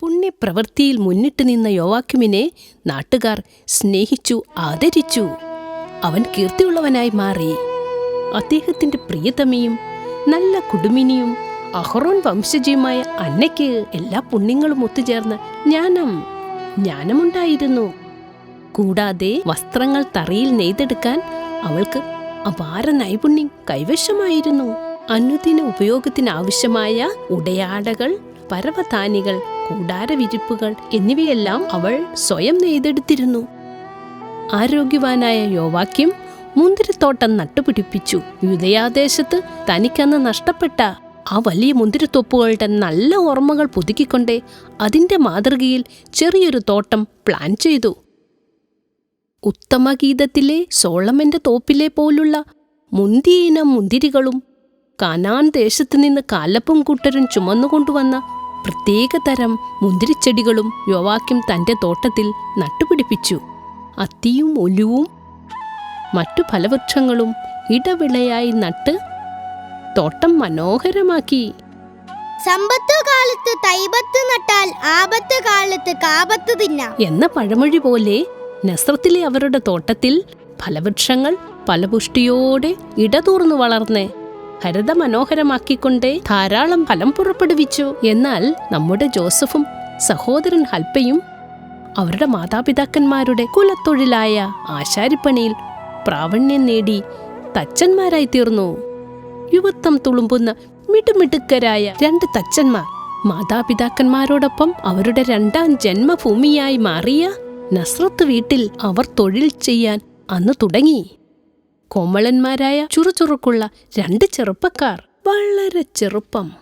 പുണ്യപ്രവൃത്തിയിൽ മുന്നിട്ട് നിന്ന യോവാക്യുമിനെ നാട്ടുകാർ സ്നേഹിച്ചു ആദരിച്ചു. അവൻ കീർത്തിയുള്ളവനായി മാറി. അദ്ദേഹത്തിന്റെ പ്രിയതമയും നല്ല കുടുംബിനിയും അഹ്റോൻ വംശജയുമായ അന്നയ്ക്ക് എല്ലാ പുണ്യങ്ങളും ഒത്തുചേർന്ന ജ്ഞാനം ജ്ഞാനമുണ്ടായിരുന്നു. കൂടാതെ വസ്ത്രങ്ങൾ തറയിൽ നെയ്തെടുക്കാൻ അവൾക്ക് അപാര നൈപുണ്യം കൈവശമായിരുന്നു. അനുദിന ഉപയോഗത്തിനാവശ്യമായ ഉടയാടകൾ പരവതാനികൾ കൂടാരവിരിപ്പുകൾ എന്നിവയെല്ലാം അവൾ സ്വയം നെയ്തെടുത്തിരുന്നു. ആരോഗ്യവാനായ യോവാക്യം മുന്തിരിത്തോട്ടം നട്ടുപിടിപ്പിച്ചു. യുദയാദേശത്ത് തനിക്കന്ന് നഷ്ടപ്പെട്ട ആ വലിയ മുന്തിരിത്തോപ്പുകളുടെ നല്ല ഓർമ്മകൾ പുതുക്കിക്കൊണ്ടേ അതിന്റെ മാതൃകയിൽ ചെറിയൊരു തോട്ടം പ്ലാൻ ചെയ്തു. ഉത്തമഗീതത്തിലെ സോളമന്റെ തോപ്പിലെ പോലുള്ള മുന്തിയിനം മുന്തിരികളും കാനാൻ ദേശത്തു നിന്ന് കാലപ്പും കൂട്ടരും ചുമന്നുകൊണ്ടുവന്ന പ്രത്യേകതരം മുന്തിരിച്ചെടികളും യോവാക്യം തന്റെ തോട്ടത്തിൽ നട്ടുപിടിപ്പിച്ചു. അത്തിയും ഒലുവും മറ്റു ഫലവൃക്ഷങ്ങളും ഇടവിളയായി നട്ട് തോട്ടം മനോഹരമാക്കി. സമ്പത്ത് കാലത്ത് തൈബത്ത് നട്ടാൽ ആപത്ത് കാലത്ത് കാപത്ത് തിന്നാം. എന്ന പഴമൊഴി പോലെ നസ്രത്തിലെ അവരുടെ തോട്ടത്തിൽ ഫലവൃക്ഷങ്ങൾ ഫലപുഷ്ടിയോടെ ഇടതൂർന്നു വളർന്ന് ഹരിത മനോഹരമാക്കിക്കൊണ്ട് ധാരാളം ഫലം പുറപ്പെടുവിച്ചു. എന്നാൽ നമ്മുടെ ജോസഫും സഹോദരൻ ഹൽപ്പയും അവരുടെ മാതാപിതാക്കന്മാരുടെ കുലത്തൊഴിലായ ആശാരിപ്പണിയിൽ പ്രാവണ്യം നേടി തച്ചന്മാരായി തീർന്നു. യുവത്വം തുളുമ്പുന്ന മിടുമിടുക്കരായ രണ്ട് തച്ചന്മാർ മാതാപിതാക്കന്മാരോടൊപ്പം അവരുടെ രണ്ടാം ജന്മഭൂമിയായി മാറിയ നസ്രത്ത് വീട്ടിൽ അവർ തൊഴിൽ ചെയ്യാൻ അന്ന് തുടങ്ങി. കോമളന്മാരായ ചുറുചുറുക്കുള്ള രണ്ട് ചെറുപ്പക്കാർ. വളരെ ചെറുപ്പം.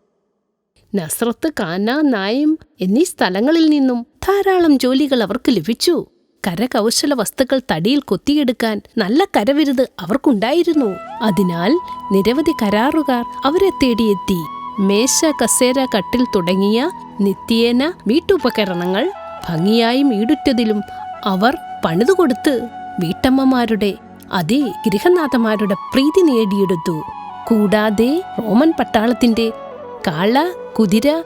നസ്രത്ത് കാന നായം എന്നീ സ്ഥലങ്ങളിൽ നിന്നും ധാരാളം ജോലികൾ അവർക്ക് ലഭിച്ചു. കരകൗശല വസ്തുക്കൾ തടിയിൽ കൊത്തിയെടുക്കാൻ നല്ല കരവിരുത് അവർക്കുണ്ടായിരുന്നു. അതിനാൽ നിരവധി കരാറുകാർ അവരെ തേടിയെത്തി. മേശ കസേര കട്ടിൽ തുടങ്ങിയ നിത്യേന വീട്ടുപകരണങ്ങൾ ഭംഗിയായും ഈടുറ്റതിലും അവർ പണിതുകൊടുത്ത് വീട്ടമ്മമാരുടെ അതേ ഗൃഹനാഥന്മാരുടെ പ്രീതി നേടിയെടുത്തു. കൂടാതെ റോമൻ പട്ടാളത്തിന്റെ കാള കുതിര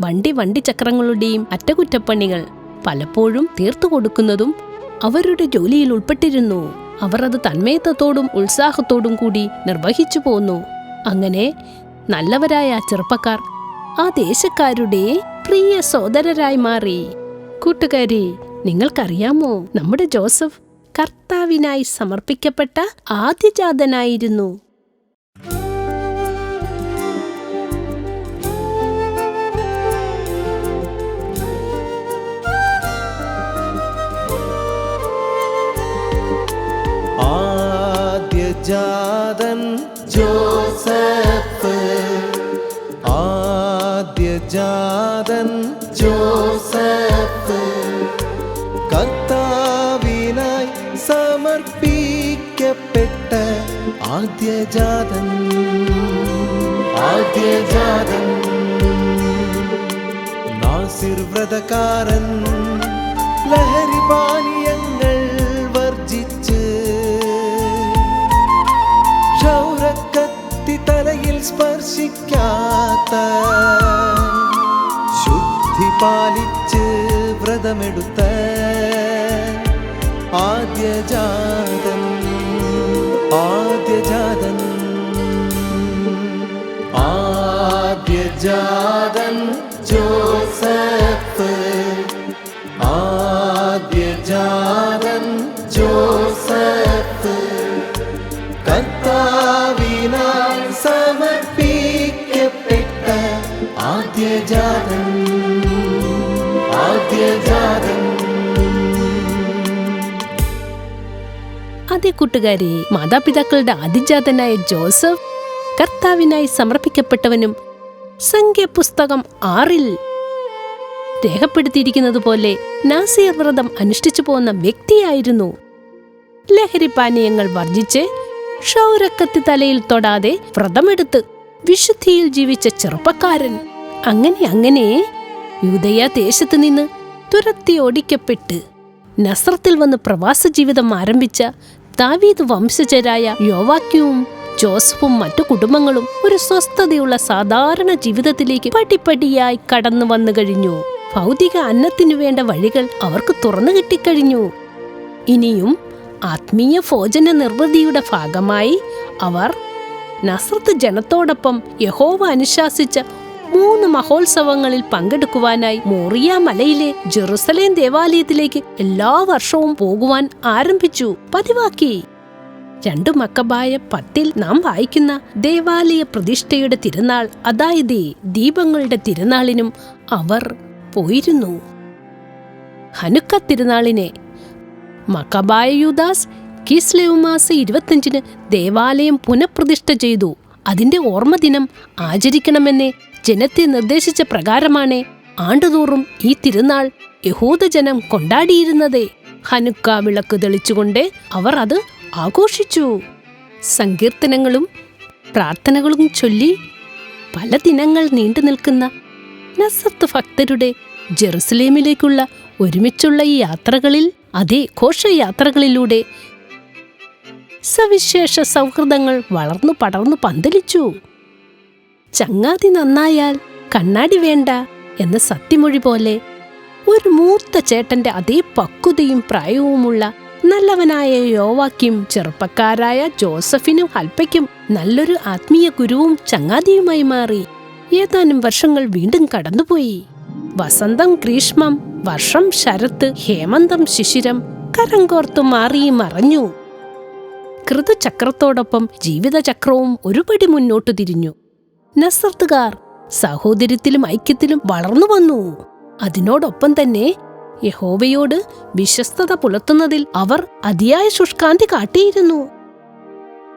വണ്ടി വണ്ടി ചക്രങ്ങളുടെയും അറ്റകുറ്റപ്പണികൾ പലപ്പോഴും തീർത്തു കൊടുക്കുന്നതും അവരുടെ ജോലിയിൽ ഉൾപ്പെട്ടിരുന്നു. അവർ അത് തന്മയത്വത്തോടും ഉത്സാഹത്തോടും കൂടി നിർവഹിച്ചു പോന്നു. അങ്ങനെ നല്ലവരായ ചെറുപ്പക്കാർ ആ ദേശക്കാരുടെ പ്രിയ സോദരരായി മാറി. കൂട്ടുകാരി നിങ്ങൾക്കറിയാമോ നമ്മുടെ ജോസഫ് കർത്താവിനായി സമർപ്പിക്കപ്പെട്ട ആദ്യജാതനായിരുന്നു. ആദ്യജാതൻ ജോസഫ്. ആദ്യജാതൻ ആദ്യജാതൻ നാസിർ വ്രതകാരൻ ലഹരി പാനീയങ്ങൾ വർജിച്ച് ക്ഷൗരക്കത്തി തലയിൽ സ്പർശിക്കാത്ത ശുദ്ധി പാലിച്ച് വ്രതമെടുത്ത ആദ്യജാതൻ ആദ്യജാതൻ. ആദ്യജാതൻ ജോസഫ് അതേ കൂട്ടുകാരി മാതാപിതാക്കളുടെ ആദിജാതനായ ജോസഫ് കർത്താവിനായി സമർപ്പിക്കപ്പെട്ടവനും സംഖ്യപുസ്തകം ആറിൽ രേഖപ്പെടുത്തിയിരിക്കുന്നത് പോലെ നാസിയർ വ്രതം അനുഷ്ഠിച്ചു പോകുന്ന വ്യക്തിയായിരുന്നു. ലഹരി പാനീയങ്ങൾ വർജിച്ച് ക്ഷൗരക്കത്തി തലയിൽ തൊടാതെ വ്രതമെടുത്ത് വിശുദ്ധിയിൽ ജീവിച്ച ചെറുപ്പക്കാരൻ അങ്ങനെ അങ്ങനെ യുദയ ദേശത്ത് നിന്ന് തുരത്തി ഓടിക്കപ്പെട്ട് നസ്രത്തിൽ വന്ന് പ്രവാസ ജീവിതം ആരംഭിച്ച ദാവീദ് വംശജരായ യോവാക്യവും ജോസഫും മറ്റു കുടുംബങ്ങളും ഒരു സ്വസ്ഥതയുള്ള സാധാരണ ജീവിതത്തിലേക്ക് പടിപടിയായി കടന്നു വന്നു കഴിഞ്ഞു. ഭൗതിക അന്നത്തിനു വേണ്ട വഴികൾ അവർക്ക് തുറന്നു കിട്ടിക്കഴിഞ്ഞു. ഇനിയും ആത്മീയ ഭോജന നിർവൃതിയുടെ ഭാഗമായി അവർ നസ്രത്ത് ജനത്തോടൊപ്പം യഹോവ അനുശാസിച്ച മൂന്ന് മഹോത്സവങ്ങളിൽ പങ്കെടുക്കുവാനായി മോറിയ മലയിലെ ജെറുസലേം ദേവാലയത്തിലേക്ക് എല്ലാ വർഷവും പോകുവാൻ ആരംഭിച്ചു. പതിവാക്കി. രണ്ടു മക്കബായ പത്തിൽ നാം വായിക്കുന്ന ദേവാലയ പ്രതിഷ്ഠയുടെ തിരുനാൾ അതായത് ദീപങ്ങളുടെ തിരുനാളിനും അവർ പോയിരുന്നു. ഹനുക്ക തിരുനാളിനെ മക്കബായ യുദാസ് കിസ്ലേവ് മാസം ഇരുപത്തിയഞ്ചിന് ദേവാലയം പുനഃപ്രതിഷ്ഠ ചെയ്തു. അതിന്റെ ഓർമ്മദിനം ആചരിക്കണമെന്ന് ജനത്തെ നിർദ്ദേശിച്ച പ്രകാരമാണ് ആണ്ടുതോറും ഈ തിരുനാൾ യഹൂദജനം കൊണ്ടാടിയിരുന്നത്. ഹനുക്ക വിളക്ക് തെളിച്ചുകൊണ്ട് അവർ അത് ആഘോഷിച്ചു. സങ്കീർത്തനങ്ങളും പ്രാർത്ഥനകളും ചൊല്ലി പല ദിനങ്ങൾ നീണ്ടു നിൽക്കുന്ന നസത്ത് ഭക്തരുടെ ജെറുസലേമിലേക്കുള്ള ഒരുമിച്ചുള്ള ഈ യാത്രകളിൽ അതേ ഘോഷയാത്രകളിലൂടെ സവിശേഷ സൗഹൃദങ്ങൾ വളർന്നു പടർന്നു പന്തലിച്ചു. ചങ്ങാതി നന്നായാൽ കണ്ണാടി വേണ്ട എന്ന സത്യമൊഴി പോലെ ഒരു മൂത്ത ചേട്ടന്റെ അതേ പക്വതയും പ്രായവുമുള്ള നല്ലവനായ യോവാക്കും ചെറുപ്പക്കാരായ ജോസഫിനും അൽപ്പയ്ക്കും നല്ലൊരു ആത്മീയ ഗുരുവും ചങ്ങാതിയുമായി മാറി. ഏതാനും വർഷങ്ങൾ വീണ്ടും കടന്നുപോയി. വസന്തം ഗ്രീഷ്മം വർഷം ശരത്ത് ഹേമന്തം ശിശിരം കരങ്കോർത്തു മാറി മറഞ്ഞു. കൃതചക്രത്തോടൊപ്പം ജീവിതചക്രവും ഒരുപടി മുന്നോട്ടു തിരിഞ്ഞു. നസർത്തുകാർ സഹോദര്യത്തിലും ഐക്യത്തിലും വളർന്നു വന്നു. അതിനോടൊപ്പം തന്നെ യഹോവയോട് വിശ്വസ്തത പുലർത്തുന്നതിൽ അവർ അതിയായ ശുഷ്കാന്തി കാട്ടിയിരുന്നു.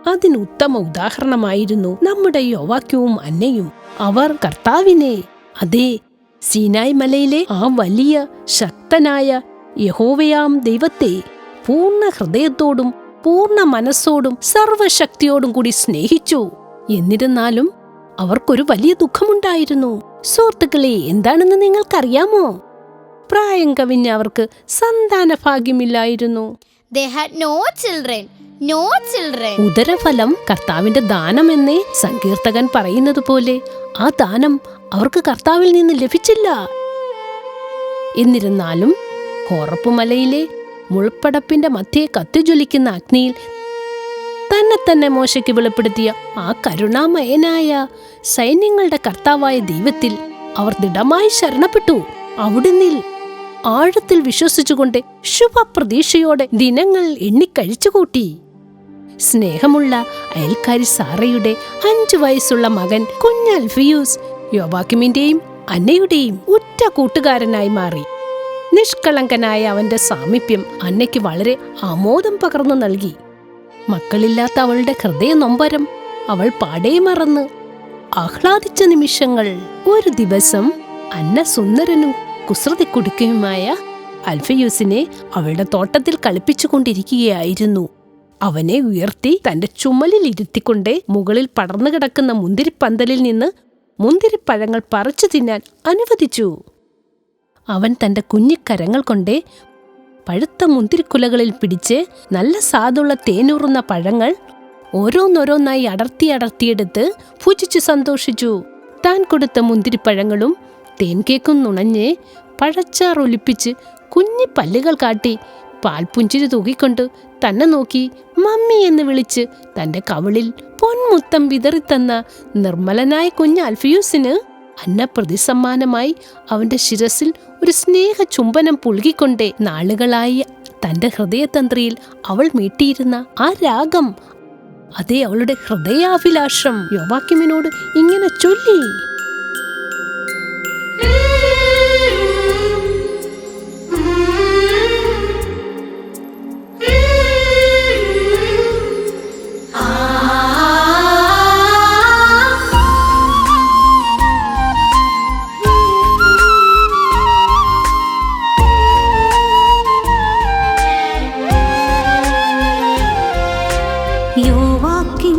അതിനുത്തമ ഉദാഹരണമായിരുന്നു നമ്മുടെ യോവാക്യവും അന്നയും. അവർ കർത്താവിനെ അതെ സീനായ് മലയിലെ ആ വലിയ ശക്തനായ യഹോവയാം ദൈവത്തെ പൂർണ ഹൃദയത്തോടും പൂർണ മനസ്സോടും സർവശക്തിയോടും കൂടി സ്നേഹിച്ചു. എന്നിരുന്നാലും അവർക്കൊരു വലിയ ദുഃഖമുണ്ടായിരുന്നു സുഹൃത്തുക്കളെ എന്താണെന്ന് നിങ്ങൾക്കറിയാമോ പ്രായം കവിഞ്ഞ അവർക്ക് സന്താന ഭാഗ്യമില്ലായിരുന്നു They had no children. No children. ഉദരഫലം കർത്താവിന്റെ ദാനമെന്നേ സങ്കീർത്തകൻ പറയുന്നത് പോലെ ആ ദാനം അവർക്ക് കർത്താവിൽ നിന്ന് ലഭിച്ചില്ല എന്നിരുന്നാലും ഹോറപ്പുമലയിലെ മുൾപ്പടപ്പിന്റെ മധ്യേ കത്തിജ്വലിക്കുന്ന അഗ്നിയിൽ തന്നെ തന്നെ മോശയ്ക്ക് വെളിപ്പെടുത്തിയ ആ കരുണാമയനായ സൈന്യങ്ങളുടെ കർത്താവായ ദൈവത്തിൽ അവർ ദൃഢമായി ശരണപ്പെട്ടു. അവിടുന്നിൽ ആഴത്തിൽ വിശ്വസിച്ചുകൊണ്ട് ശുഭപ്രതീക്ഷയോടെ ദിനങ്ങൾ എണ്ണിക്കഴിച്ചുകൂട്ടി സ്നേഹമുള്ള അയൽക്കാരി സാറയുടെ അഞ്ചു വയസ്സുള്ള മകൻ കുഞ്ഞൽഫിയൂസ് യോബാക്കിമിന്റെയും അന്നയുടെയും ഉറ്റ കൂട്ടുകാരനായി മാറി. നിഷ്കളങ്കനായ അവന്റെ സാമീപ്യം അന്നയ്ക്ക് വളരെ ആമോദം പകർന്നു നൽകി. മക്കളില്ലാത്ത അവളുടെ ഹൃദയ നൊമ്പരം. അവൾ പാടേ മറന്ന് ആഹ്ലാദിച്ച നിമിഷങ്ങൾ. ഒരു ദിവസം അന്ന സുന്ദരനും കുസൃതി കുടുക്കയുമായ അൽഫയൂസിനെ അവളുടെ തോട്ടത്തിൽ കളിപ്പിച്ചുകൊണ്ടിരിക്കുകയായിരുന്നു അവനെ ഉയർത്തി തന്റെ ചുമലിൽ ഇരുത്തിക്കൊണ്ട് മുകളിൽ പടർന്നു കിടക്കുന്ന മുന്തിരിപ്പന്തലിൽ നിന്ന് മുന്തിരിപ്പഴങ്ങൾ പറിച്ചു തിന്നാൻ അനുവദിച്ചു. അവൻ തന്റെ കുഞ്ഞിക്കരങ്ങൾ കൊണ്ട് പഴുത്ത മുന്തിരിക്കുലകളിൽ പിടിച്ച് നല്ല സാധുള്ള തേനൂറുന്ന പഴങ്ങൾ ഓരോന്നോരോന്നായി അടർത്തി അടർത്തിയെടുത്ത് പൂജിച്ചു സന്തോഷിച്ചു. താൻ കൊടുത്ത മുന്തിരിപ്പഴങ്ങളും തേൻകേക്കും നുണഞ്ഞ് പഴച്ചാർ ഒലിപ്പിച്ച് കുഞ്ഞി പല്ലുകൾ കാട്ടി പാൽപുഞ്ചിരി തൂകിക്കൊണ്ട് തന്നെ നോക്കി മമ്മി എന്ന് വിളിച്ച് തന്റെ കവിളിൽ പൊൻമുത്തം വിതറിത്തന്ന നിർമ്മലനായ കുഞ്ഞ് അൽഫിയൂസിന് അന്ന പ്രതിസമ്മാനമായി അവന്റെ ശിരസിൽ ഒരു സ്നേഹ ചുംബനം പുളുകിക്കൊണ്ടേ നാളുകളായി തന്റെ ഹൃദയതന്ത്രിയിൽ അവൾ മീട്ടിയിരുന്ന ആ രാഗം. അതേ അവളുടെ ഹൃദയാഭിലാഷം യോവാക്യമിനോട് ഇങ്ങനെ ചൊല്ലി. യോവാക്കിൻ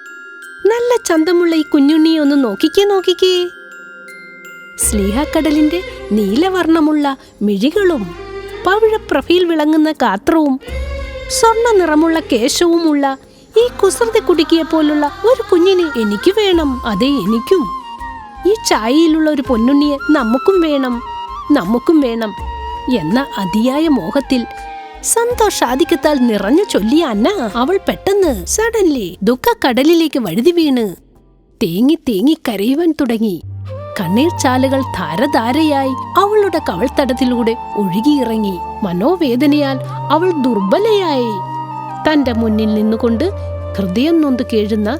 ചന്തമുള്ള ഈ കുഞ്ഞുണ്ണിയെ ഒന്ന് നോക്കിക്കേ നോക്കിക്കേ. സ്നേഹക്കടലിന്റെ നീലവർണമുള്ള മിഴികളും പവിഴപ്രഭയിൽ വിളങ്ങുന്ന കാത്രവും സ്വർണ നിറമുള്ള കേശവുമുള്ള ഈ കുസൃതി കുടുക്കിയെ പോലുള്ള ഒരു കുഞ്ഞിനെ എനിക്ക് വേണം അതെ എനിക്കും. ഈ ചായയിലുള്ള ഒരു പൊന്നുണ്ണിയെ നമുക്കും വേണം നമുക്കും വേണം എന്ന അതിയായ മോഹത്തിൽ സന്തോഷാധിക്യത്താൽ നിറഞ്ഞു ചൊല്ലിയ അന്ന അവൾ പെട്ടെന്ന് സഡൻലി ദുഃഖക്കടലിലേക്ക് വഴുതി വീണ്. തേങ്ങി തേങ്ങി കരയുവാൻ തുടങ്ങി. കണ്ണീർ ചാലുകൾ ധാരധാരയായി അവളുടെ കവൾത്തടത്തിലൂടെ ഒഴുകിയിറങ്ങി. മനോവേദനയാൽ അവൾ ദുർബലയായി. തന്റെ മുന്നിൽ നിന്നുകൊണ്ട് ഹൃദയം നൊന്ത് കേഴുന്ന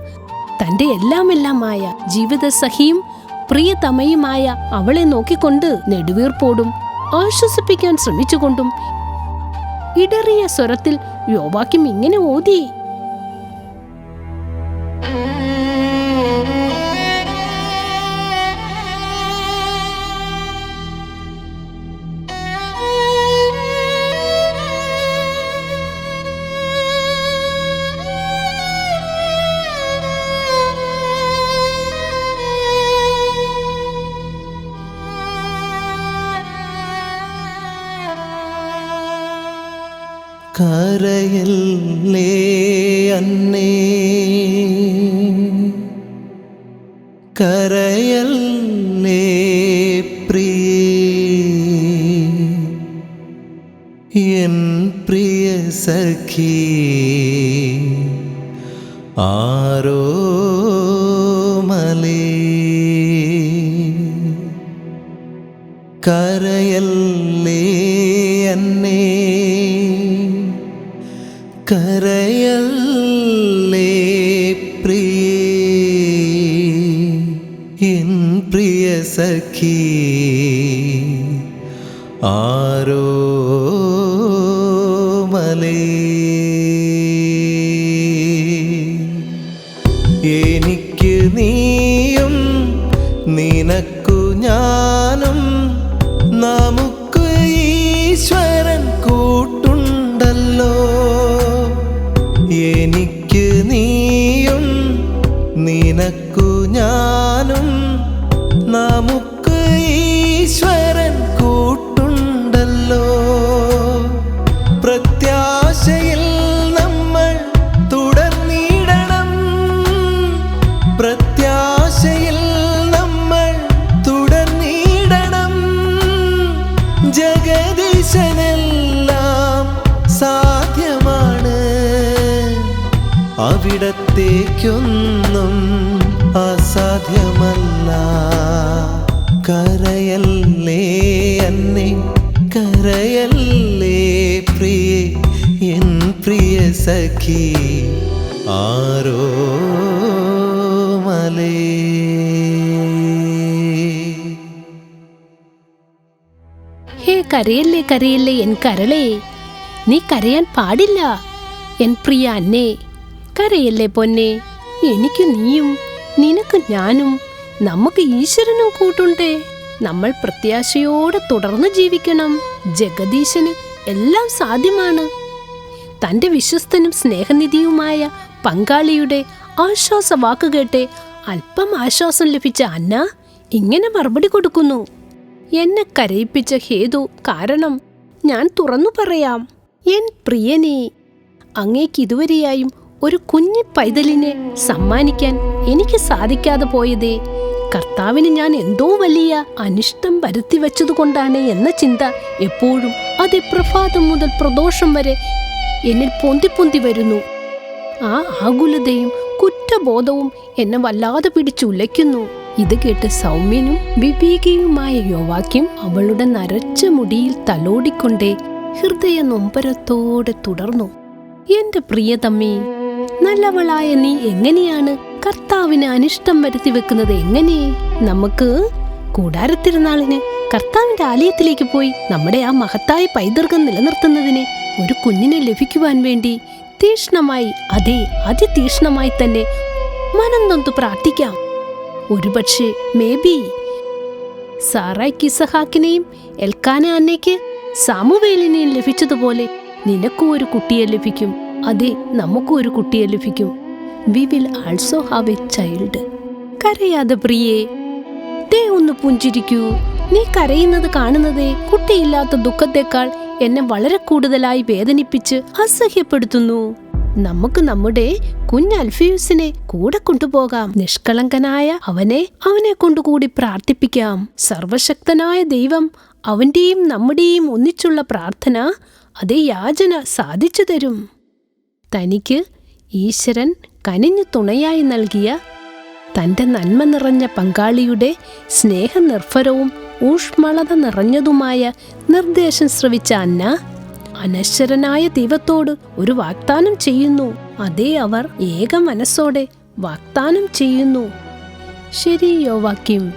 തന്റെ എല്ലാമെല്ലാമായ ജീവിതസഖിയും പ്രിയതമയുമായ അവളെ നോക്കിക്കൊണ്ട് നെടുവീർപ്പോടും ആശ്വസിപ്പിക്കാൻ ശ്രമിച്ചുകൊണ്ടും ഇടറിയ സ്വരത്തിൽ യോവാക്യം ഇങ്ങനെ ഓതി. കരയല്ലേ അന്നേ കരയല്ലേ പ്രിയേ എൻ പ്രിയ സഖി ആരോ കരയല്ലേ അവിടത്തേക്കൊന്നും അസാധ്യമല്ല. കരയല്ലേ അന്നെ? കരയല്ലേ പ്രിയ? എൻ പ്രിയ സഖി ആരോ മലേ? ഹേ കരയല്ലേ കരയല്ലേ എൻ കരളേ? നീ കരയാൻ പാടില്ല. എൻ പ്രിയ അന്നേ കരയല്ലേ പൊന്നെ? എനിക്ക് നീയും നിനക്ക് ഞാനും നമുക്ക് ഈശ്വരനും കൂട്ടുണ്ടേ. നമ്മൾ പ്രത്യാശയോടെ തുടർന്ന് ജീവിക്കണം. ജഗദീശന് എല്ലാം സാധ്യമാണ്. തന്റെ വിശ്വസ്തനും സ്നേഹനിധിയുമായ പങ്കാളിയുടെ ആശ്വാസ വാക്കുകേട്ട് അല്പം ആശ്വാസം ലഭിച്ച അന്ന ഇങ്ങനെ മറുപടി കൊടുക്കുന്നു. എന്നെ കരയിപ്പിച്ച ഹേതു കാരണം ഞാൻ തുറന്നു പറയാം. എൻ പ്രിയനെ അങ്ങേക്ക് ഇതുവരെയായും ഒരു കുഞ്ഞു പൈതലിനെ സമ്മാനിക്കാൻ എനിക്ക് സാധിക്കാതെ പോയതേ കർത്താവിന് ഞാൻ എന്തോ വലിയ അനിഷ്ടം വരുത്തി വെച്ചതുകൊണ്ടാണ് എന്ന ചിന്ത എപ്പോഴും അത് പ്രഭാതം മുതൽ പ്രദോഷം വരെ എന്നിൽ പൊന്തി പൊന്തി വരുന്നു. ആ ആകുലതയും കുറ്റബോധവും എന്നെ വല്ലാതെ പിടിച്ചുലയ്ക്കുന്നു ഇത് കേട്ട് സൗമ്യനും വിവേകിയുമായ യോവാക്യം അവളുടെ നരച്ച മുടിയിൽ തലോടിക്കൊണ്ടേ ഹൃദയ നൊമ്പരത്തോടെ തുടർന്നു. എന്റെ പ്രിയതമ്മേ നല്ലവളായ നീ എങ്ങനെയാണ് കർത്താവിന് അനിഷ്ടം വരുത്തി വെക്കുന്നത് എങ്ങനെ? നമുക്ക് കൂടാരത്തിരുന്നാളിന് കർത്താവിന്റെ ആലയത്തിലേക്ക് പോയി നമ്മുടെ ആ മഹത്തായ പൈതൃകം നിലനിർത്തുന്നതിന് ഒരു കുഞ്ഞിനെ ലഭിക്കുവാൻ വേണ്ടി തീഷ്ണമായി അതെ അതിതീഷ്ണമായി തന്നെ മനം നൊന്തു പ്രാർത്ഥിക്കാം. ഒരുപക്ഷെ മേ ബി സാറായ്ക്ക് ഇസഹാക്കിനെയും എൽക്കാന അന്നയ്ക്ക് സാമുവേലിനെയും ലഭിച്ചതുപോലെ നിനക്കും ഒരു കുട്ടിയെ ലഭിക്കും. അതെ നമുക്കും ഒരു കുട്ടിയെ ലഭിക്കും. We will also have a child. കരയാതെ പ്രിയേ ദേ ഒന്ന് പുഞ്ചിരിക്കൂ. നീ കരയുന്നത് കാണുന്നതേ കുട്ടിയില്ലാത്ത ദുഃഖത്തെക്കാൾ എന്നെ വളരെ കൂടുതലായി വേദനിപ്പിച്ച് അസഹ്യപ്പെടുത്തുന്നു. നമുക്ക് നമ്മുടെ കുഞ്ഞ് അൽഫിയൂസിനെ കൂടെ കൊണ്ടുപോകാം. നിഷ്കളങ്കനായ അവനെ അവനെ കൊണ്ടുകൂടി പ്രാർത്ഥിപ്പിക്കാം. സർവശക്തനായ ദൈവം അവന്റെയും നമ്മുടെയും ഒന്നിച്ചുള്ള പ്രാർത്ഥന അതേ യാചന സാധിച്ചു തരും. തനിക്ക് ഈശ്വരൻ കനിഞ്ഞു തുണയായി നൽകിയ തന്റെ നന്മ നിറഞ്ഞ പങ്കാളിയുടെ സ്നേഹനിർഭരവും ഊഷ്മളത നിറഞ്ഞതുമായ നിർദ്ദേശം ശ്രവിച്ച അന്ന അനശ്വരനായ ദൈവത്തോട് ഒരു വാഗ്ദാനം ചെയ്യുന്നു. അതേ അവർ ഏക മനസ്സോടെ വാഗ്ദാനം ചെയ്യുന്നു. ശരി യോവാക്യം.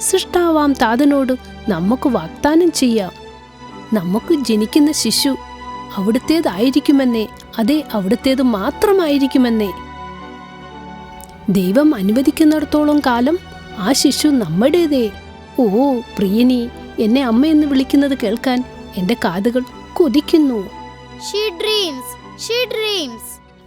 സൃഷ്ടാവാം താതനോട് നമുക്ക് വാഗ്ദാനം ചെയ്യാം. നമുക്ക് ജനിക്കുന്ന ശിശു അവിടുത്തേതായിരിക്കുമെന്നേ. അതെ അവിടുത്തേത് മാത്രമായിരിക്കുമെന്നേ. ദൈവം അനുവദിക്കുന്നിടത്തോളം കാലം ആ ശിശു നമ്മുടേതേ. ഓ പ്രിയനി എന്നെ അമ്മയെന്ന് വിളിക്കുന്നത് കേൾക്കാൻ എന്റെ കാതുകൾ കൊതിക്കുന്നു.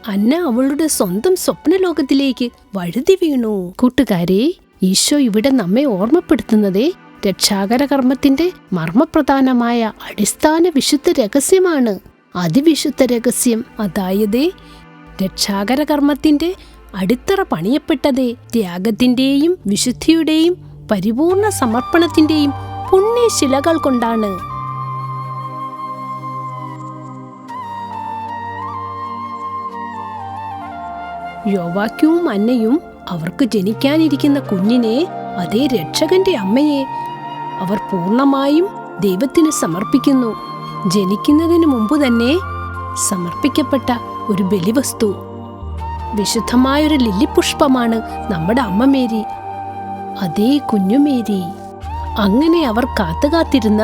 അന്ന അവളുടെ സ്വന്തം സ്വപ്നലോകത്തിലേക്ക് വഴുതി വീണു. കൂട്ടുകാരെ ഈശോ ഇവിടെ നമ്മെ ഓർമ്മപ്പെടുത്തുന്നതേ രക്ഷാകര കർമ്മത്തിന്റെ മർമ്മപ്രധാനമായ അടിസ്ഥാന വിശുദ്ധ രഹസ്യമാണ്. അതിവിശുദ്ധ രഹസ്യം. അതായത് രക്ഷാകര കർമ്മത്തിന്റെ അടിത്തറ പണിയപ്പെട്ടതേ ത്യാഗത്തിന്റെയും വിശുദ്ധിയുടെയും പരിപൂർണ സമർപ്പണത്തിന്റെയും പുണ്യശിലകൾ കൊണ്ടാണ്. യോവാക്യവും അന്നയും അവർക്ക് ജനിക്കാനിരിക്കുന്ന കുഞ്ഞിനെ അതേ രക്ഷകന്റെ അമ്മയെ അവർ പൂർണമായും ദൈവത്തിന് സമർപ്പിക്കുന്നു. ജനിക്കുന്നതിന് മുമ്പ് തന്നെ സമർപ്പിക്കപ്പെട്ട ഒരു ബലിവസ്തു. വിശുദ്ധമായൊരു ലില്ലിപുഷ്പമാണ് നമ്മുടെ അമ്മ മേരി. അതേ കുഞ്ഞുമേരി അങ്ങനെ അവർ കാത്തുകാത്തിരുന്ന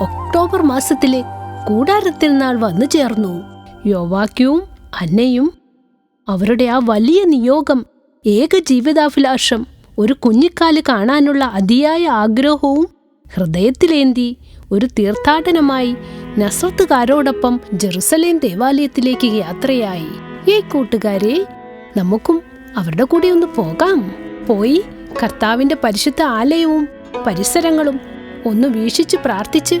ഒക്ടോബർ മാസത്തിലെ കൂടാരത്തിൽ നാൾ വന്നു ചേർന്നു. യോവാക്യവും അന്നയും അവരുടെ ആ വലിയ നിയോഗം ഏക ജീവിതാഭിലാഷം ഒരു കുഞ്ഞിക്കാൽ കാണാനുള്ള അതിയായ ആഗ്രഹവും ഹൃദയത്തിലേന്തി ഒരു തീർത്ഥാടനമായി നസ്രത്തുകാരോടൊപ്പം ജെറുസലേം ദേവാലയത്തിലേക്ക് യാത്രയായി. ഈ കൂട്ടുകാരെ നമുക്കും അവരുടെ കൂടെ ഒന്ന് പോകാം. പോയി കർത്താവിന്റെ പരിശുദ്ധ ആലയവും പരിസരങ്ങളും ഒന്ന് വീക്ഷിച്ച് പ്രാർത്ഥിച്ച്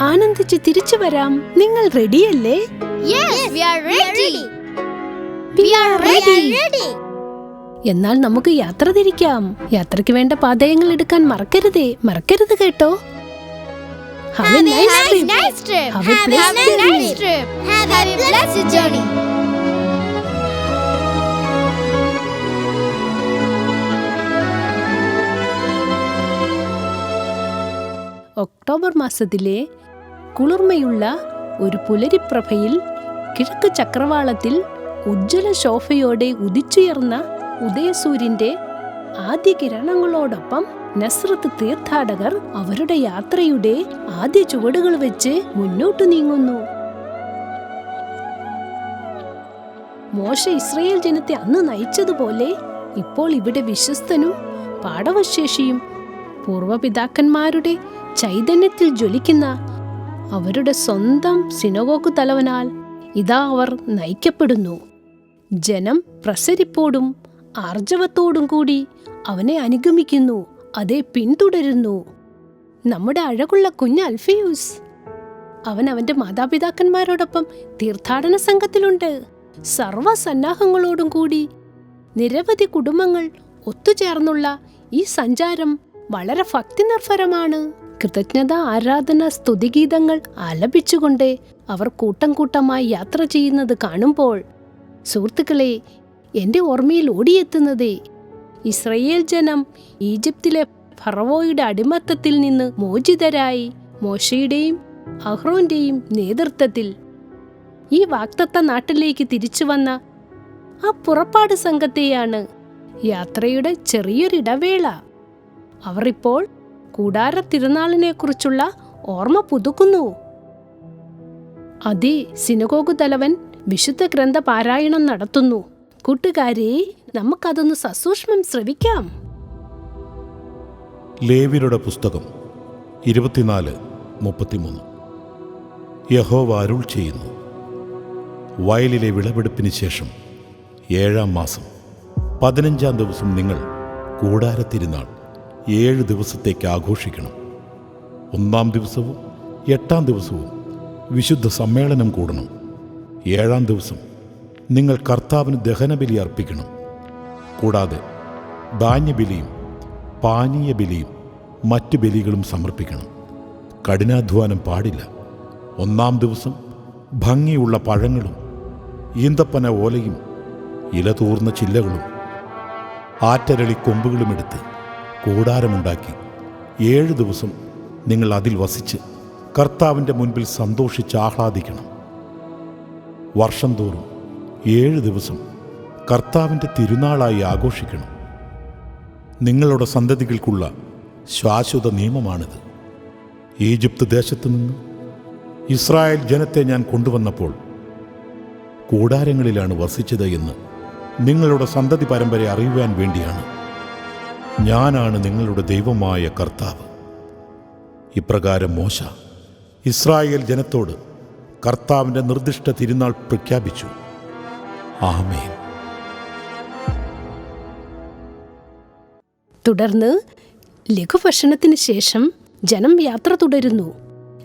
ആനന്ദിച്ച് തിരിച്ചു വരാം. നിങ്ങൾ റെഡിയല്ലേ. എന്നാൽ നമുക്ക് യാത്ര തിരിക്കാം. യാത്രയ്ക്ക് വേണ്ട പാതയങ്ങൾ എടുക്കാൻ മറക്കരുതേ. മറക്കരുത് കേട്ടോ. Have a nice Have a trip. nice trip. Have a Have a nice trip. Have a blessed journey. October മാസത്തിലെ കുളിർമയുള്ള ഒരു പുലരിപ്രഭയിൽ കിഴക്ക് ചക്രവാളത്തിൽ ഉജ്ജ്വല ശോഭയോടെ ഉദിച്ചുയർന്ന ഉദയസൂര്യന്റെ ആദ്യ കിരണങ്ങളോടൊപ്പം നസ്രത്ത് തീർത്ഥാടകർ അവരുടെ യാത്രയുടെ ആദ്യ ചുവടുകൾ വെച്ച് മുന്നോട്ടു നീങ്ങുന്നു. മോശ ഇസ്രയേൽ ജനത്തെ അന്ന് നയിച്ചതുപോലെ ഇപ്പോൾ ഇവിടെ വിശ്വസ്തനും പാടവശേഷിയും പൂർവപിതാക്കന്മാരുടെ ചൈതന്യത്തിൽ ജ്വലിക്കുന്ന അവരുടെ സ്വന്തം സിനഗോഗ് തലവനാൽ ഇതാ അവർ നയിക്കപ്പെടുന്നു. ജനം പ്രസരിപ്പോടും ആർജവത്തോടും കൂടി അവനെ അനുഗമിക്കുന്നു. അതേ പിന്തുടരുന്നു. നമ്മുടെ അഴകുള്ള കുഞ്ഞ് അൽഫിയൂസ്. അവൻ അവന്റെ മാതാപിതാക്കന്മാരോടൊപ്പം തീർത്ഥാടന സംഘത്തിലുണ്ട്. സർവസന്നാഹങ്ങളോടും കൂടി നിരവധി കുടുംബങ്ങൾ ഒത്തുചേർന്നുള്ള ഈ സഞ്ചാരം വളരെ ഭക്തി നിർഭരമാണ് കൃതജ്ഞത ആരാധന സ്തുതിഗീതങ്ങൾ ആലപിച്ചുകൊണ്ട് അവർ കൂട്ടം കൂട്ടമായി യാത്ര ചെയ്യുന്നത് കാണുമ്പോൾ സുഹൃത്തുക്കളെ എന്റെ ഓർമ്മയിൽ ഓടിയെത്തുന്നതേ ഇസ്രയേൽ ജനം ഈജിപ്തിലെ ഫറവോയുടെ അടിമത്തത്തിൽ നിന്ന് മോചിതരായി മോശയുടെയും അഹ്റോന്റെയും നേതൃത്വത്തിൽ ഈ വാക്തത്വ നാട്ടിലേക്ക് തിരിച്ചു വന്ന ആ പുറപ്പാട് സംഘത്തെയാണ് യാത്രയുടെ ചെറിയൊരിടവേള അവർ ഇപ്പോൾ കൂടാര തിരുനാളിനെക്കുറിച്ചുള്ള ഓർമ്മ പുതുക്കുന്നു. അതി സിനഗോഗു തലവൻ വിശുദ്ധ ഗ്രന്ഥ പാരായണം നടത്തുന്നു. കൂട്ടുകാരെ നമുക്കതൊന്ന് സസൂക്ഷ്മം ശ്രവിക്കാം. ലേവ്യരുടെ പുസ്തകം ഇരുപത്തിനാല് മുപ്പത്തിമൂന്ന്. യഹോവ അരുൾ ചെയ്യുന്നു. വയലിലെ വിളവെടുപ്പിന് ശേഷം ഏഴാം മാസം പതിനഞ്ചാം ദിവസം നിങ്ങൾ കൂടാരത്തിരുന്നാൾ ഏഴ് ദിവസത്തേക്ക് ആഘോഷിക്കണം. ഒന്നാം ദിവസവും എട്ടാം ദിവസവും വിശുദ്ധ സമ്മേളനം കൂടണം. ഏഴാം ദിവസം നിങ്ങൾ കർത്താവിന് ദഹനബലി അർപ്പിക്കണം. കൂടാതെ ധാന്യബലിയും പാനീയ ബലിയും മറ്റ് ബലികളും സമർപ്പിക്കണം. കഠിനാധ്വാനം പാടില്ല. ഒന്നാം ദിവസം ഭംഗിയുള്ള പഴങ്ങളും ഈന്തപ്പന ഓലയും ഇലതൂർന്ന ചില്ലകളും ആറ്റരളി കൊമ്പുകളും എടുത്ത് കൂടാരമുണ്ടാക്കി ഏഴ് ദിവസം നിങ്ങൾ അതിൽ വസിച്ച് കർത്താവിന്റെ മുൻപിൽ സന്തോഷിച്ച് ആഹ്ലാദിക്കണം. വർഷം തോറും ഏഴ് ദിവസം കർത്താവിന്റെ തിരുനാളായി ആഘോഷിക്കണം. നിങ്ങളുടെ സന്തതികൾക്കുള്ള ശാശ്വത നിയമമാണിത്. ഈജിപ്ത് ദേശത്തു നിന്ന് ഇസ്രായേൽ ജനത്തെ ഞാൻ കൊണ്ടുവന്നപ്പോൾ കൂടാരങ്ങളിലാണ് വസിച്ചത് എന്ന് നിങ്ങളുടെ സന്തതി പരമ്പര അറിയുവാൻ വേണ്ടിയാണ്. ഞാനാണ് നിങ്ങളുടെ ദൈവമായ കർത്താവ്. ഇപ്രകാരം മോശ ഇസ്രായേൽ ജനത്തോട് കർത്താവിന്റെ നിർദ്ദിഷ്ട തിരുനാൾ പ്രഖ്യാപിച്ചു. ആമേൻ. തുടർന്ന് ലഘുഭക്ഷണത്തിന് ശേഷം ജനം യാത്ര തുടരുന്നു.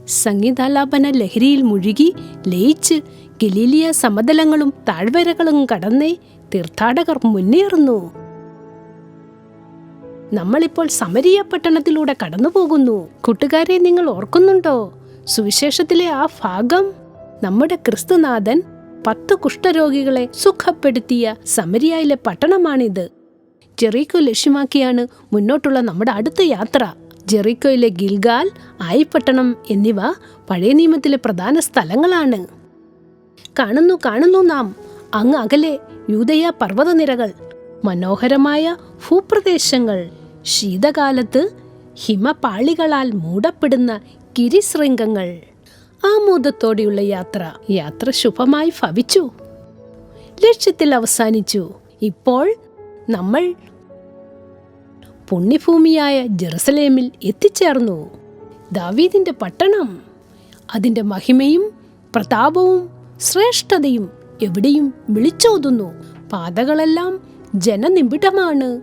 സംഗീതാലാപന ലഹരിയിൽ മുഴുകി ലയിച്ച് ഗലീലിയ സമതലങ്ങളും താഴ്വരകളും കടന്നേ തീർത്ഥാടകർ മുന്നേറുന്നു. നമ്മളിപ്പോൾ സമരിയ പട്ടണത്തിലൂടെ കടന്നു പോകുന്നു കൂട്ടുകാരെ നിങ്ങൾ ഓർക്കുന്നുണ്ടോ? സുവിശേഷത്തിലെ ആ ഭാഗം നമ്മുടെ ക്രിസ്തുനാഥൻ പത്ത് കുഷ്ഠരോഗികളെ സുഖപ്പെടുത്തിയ സമരിയയിലെ പട്ടണമാണിത്. ജെറീക്കോ ലക്ഷ്യമാക്കിയാണ് മുന്നോട്ടുള്ള നമ്മുടെ അടുത്ത യാത്ര. ജെറീക്കോയിലെ ഗിൽഗാൽ ആയിപ്പട്ടണം എന്നിവ പഴയ നിയമത്തിലെ പ്രധാന സ്ഥലങ്ങളാണ്. കാണുന്നു കാണുന്നു നാം. അങ്ങ് അകലെ യൂതയ പർവതനിരകൾ മനോഹരമായ ഭൂപ്രദേശങ്ങൾ ശീതകാലത്ത് ഹിമപാളികളാൽ മൂടപ്പെടുന്ന ഗിരിശൃംഗങ്ങൾ. ആമോദത്തോടെയുള്ള യാത്ര യാത്ര ശുഭമായി ഭവിച്ചു. ലക്ഷ്യത്തിൽ അവസാനിച്ചു. ഇപ്പോൾ നമ്മൾ പുണ്യഭൂമിയായ ജെറുസലേമിൽ എത്തിച്ചേർന്നു. ദാവീദിന്റെ പട്ടണം അതിന്റെ മഹിമയും പ്രതാപവും ശ്രേഷ്ഠതയും എവിടെയും വിളിച്ചോതുന്നു. പാതകളെല്ലാം ജനനിബിഡമാണ്.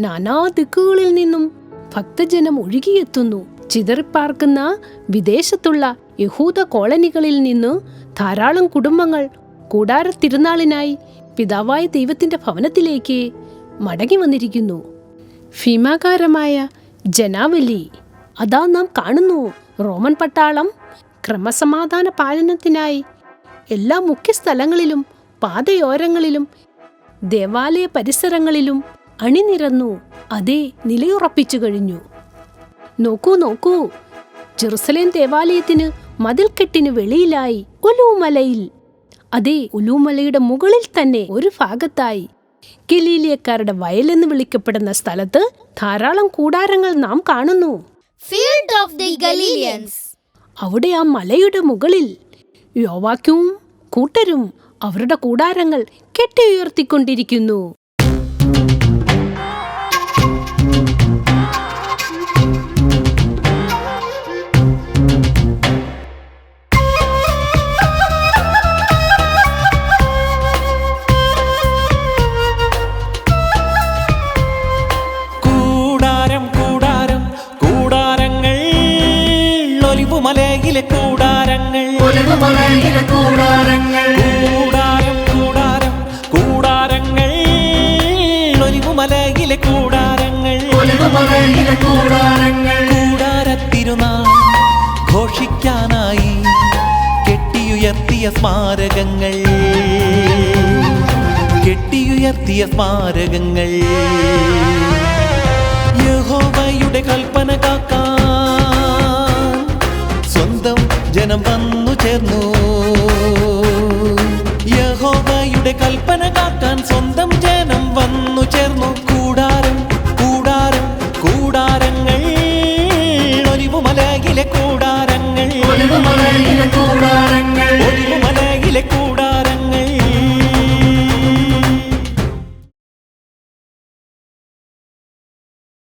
നാനാ ദിക്കുകളിൽ നിന്നും ഭക്തജനം ഒഴുകിയെത്തുന്നു. ചിതറിപ്പാർക്കുന്ന വിദേശത്തുള്ള യഹൂദ കോളനികളിൽ നിന്ന് ധാരാളം കുടുംബങ്ങൾ കൂടാരത്തിരുന്നാളിനായി പിതാവായ ദൈവത്തിന്റെ ഭവനത്തിലേക്ക് മടങ്ങി വന്നിരിക്കുന്നു. ഭീമാകാരമായ ജനാവലി അതാ നാം കാണുന്നു. റോമൻ പട്ടാളം ക്രമസമാധാന പാലനത്തിനായി എല്ലാ മുഖ്യ സ്ഥലങ്ങളിലും പാതയോരങ്ങളിലും ദേവാലയ പരിസരങ്ങളിലും അണിനിരന്നു. അതേ നിലയുറപ്പിച്ചു കഴിഞ്ഞു. നോക്കൂ നോക്കൂ. ജെറുസലേം ദേവാലയത്തിന് മതിൽക്കെട്ടിന് വെളിയിലായി ഒലൂമലയിൽ അതെ ഒലൂമലയുടെ മുകളിൽ തന്നെ ഒരു ഭാഗത്തായി ഗലീലിയക്കാരുടെ എന്ന് വിളിക്കപ്പെടുന്ന സ്ഥലത്ത് ധാരാളം കൂടാരങ്ങൾ നാം കാണുന്നു. ഫീൽഡ് ഓഫ് ദി ഗലീലിയൻസ് അവിടെ ആ മലയുടെ മുകളിൽ യോവാക്കും കൂട്ടരും അവരുടെ കൂടാരങ്ങൾ കെട്ടിയുയർത്തിക്കൊണ്ടിരിക്കുന്നു. കൂടാരം കൂടാരം കൂടാരങ്ങൾ. ഒലിവുമലയിലെ കൂടാരങ്ങൾ. ഒലിവുമലയിലെ കൂടാരങ്ങൾ. കൂടാരത്തിരുന്നാൾ ഘോഷിക്കാനായി കെട്ടിയുയർത്തിയ സ്മാരകങ്ങൾ. കെട്ടിയുയർത്തിയ സ്മാരകങ്ങൾ. യഹോവയുടെ കൽപ്പന കാക്കാൻ ജനം വന്നു ചേർന്നു. യഹോവയുടെ കൽപ്പന കാക്കാൻ സ്വന്തം ജനം വന്നു ചേർന്നു. കൂടാരം കൂടാരം കൂടാരങ്ങൾ. ഒലിവുമലയിലെ കൂടാരങ്ങൾ. ഒലിവുമലയിലെ കൂടാരങ്ങൾ. ഒലിവുമലയിലെ കൂടാരങ്ങൾ.